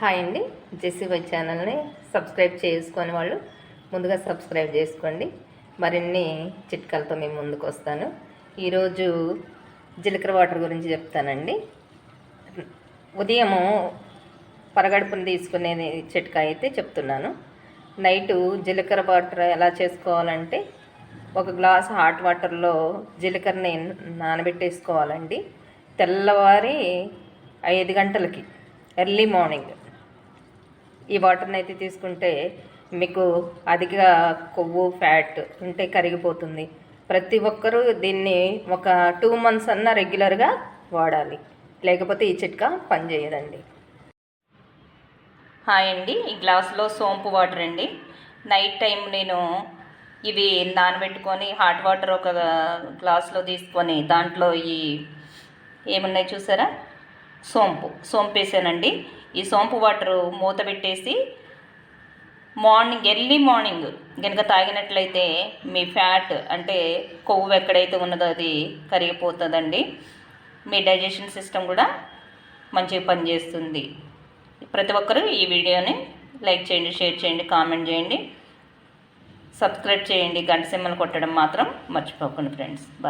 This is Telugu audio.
హాయ్ అండి. జెస్సీ వై ఛానల్ని సబ్స్క్రైబ్ చేసుకొని వాళ్ళు ముందుగా సబ్స్క్రైబ్ చేసుకోండి. మరిన్ని చిట్కాలతో మేము ముందుకు వస్తాను ఈరోజు జీలకర్ర వాటర్ గురించి చెప్తానండి. ఉదయము పరగడుపుని తీసుకునే చిట్కా అయితే చెప్తున్నాను. నైటు జీలకర్ర వాటర్ ఎలా చేసుకోవాలంటే ఒక గ్లాస్ హాట్ వాటర్లో జీలకర్రని నానబెట్టేసుకోవాలండి. తెల్లవారి ఐదు గంటలకి ఎర్లీ మార్నింగ్. ఈ వాటర్ని అయితే తీసుకుంటే మీకు అధిక కొవ్వు ఫ్యాట్ ఉంటే కరిగిపోతుంది. ప్రతి ఒక్కరూ దీన్ని ఒక టూ మంత్స్ అన్నా రెగ్యులర్గా వాడాలి. లేకపోతే ఈ చిట్కా పనిచేయదండి హాయ్ అండి. ఈ గ్లాస్లో సోంపు వాటర్ అండి. నైట్ టైం నేను ఇవి నానబెట్టుకొని హాట్ వాటర్ ఒక గ్లాస్లో తీసుకొని దాంట్లో ఈ ఏమున్నాయి చూసారా? సోంపు సోంపు వేసానండి ఈ సోంపు వాటర్ మూత పెట్టేసి మార్నింగ్ ఎర్లీ మార్నింగ్ కనుక తాగినట్లయితే మీ ఫ్యాట్ అంటే కొవ్వు ఎక్కడైతే ఉన్నదో అది కరిగిపోతుందండి. మీ డైజెషన్ సిస్టమ్ కూడా మంచిగా పనిచేస్తుంది. ప్రతి ఒక్కరూ ఈ వీడియోని లైక్ చేయండి షేర్ చేయండి కామెంట్ చేయండి. సబ్స్క్రైబ్ చేయండి గంట సింహలు కొట్టడం మాత్రం మర్చిపోకండి ఫ్రెండ్స్. బాయ్